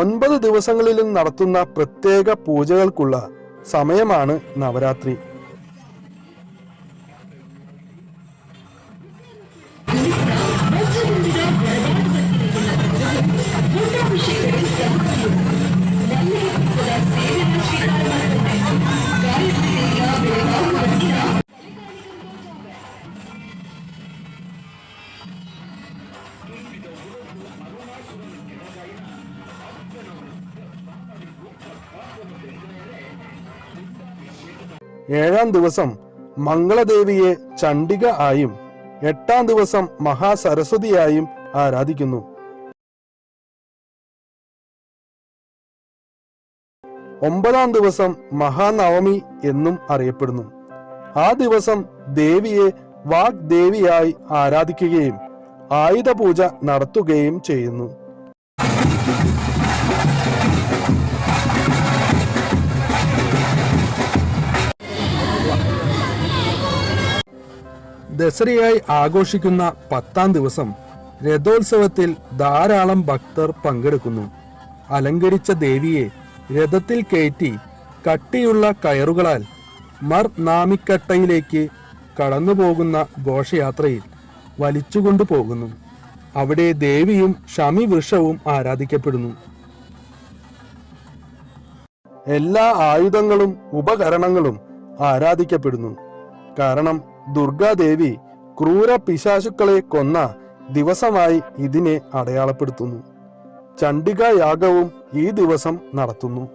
ഒൻപത് ദിവസങ്ങളിലും നടത്തുന്ന പ്രത്യേക പൂജകൾക്കുള്ള സമയമാണ് നവരാത്രി. ഏഴാം ദിവസം മംഗളദേവിയെ ചണ്ഡിക ആയും എട്ടാം ദിവസം മഹാസരസ്വതിയായും ആരാധിക്കുന്നു. ഒമ്പതാം ദിവസം മഹാനവമി എന്നും അറിയപ്പെടുന്നു. ആ ദിവസം ദേവിയെ വാഗ്ദേവിയായി ആരാധിക്കുകയും ആയുധ പൂജ നടത്തുകയും ചെയ്യുന്നു. ദസറയായി ആഘോഷിക്കുന്ന പത്താം ദിവസം രഥോത്സവത്തിൽ ധാരാളം ഭക്തർ പങ്കെടുക്കുന്നു. അലങ്കരിച്ച ദേവിയെ രഥത്തിൽ കയറ്റി കട്ടിയുള്ള കയറുകളാൽ മർ നാമിക്കട്ടയിലേക്ക് കടന്നുപോകുന്ന ഘോഷയാത്രയിൽ വലിച്ചുകൊണ്ടു പോകുന്നു. അവിടെ ദേവിയും ഷമി വൃക്ഷവും ആരാധിക്കപ്പെടുന്നു. എല്ലാ ആയുധങ്ങളും ഉപകരണങ്ങളും ആരാധിക്കപ്പെടുന്നു. കാരണം ദുർഗാദേവി ക്രൂര പിശാശുക്കളെ കൊന്ന ദിവസമായി ഇതിനെ അടയാളപ്പെടുത്തുന്നു. ചണ്ഡിക യാഗവും ഈ ദിവസം നടത്തുന്നു.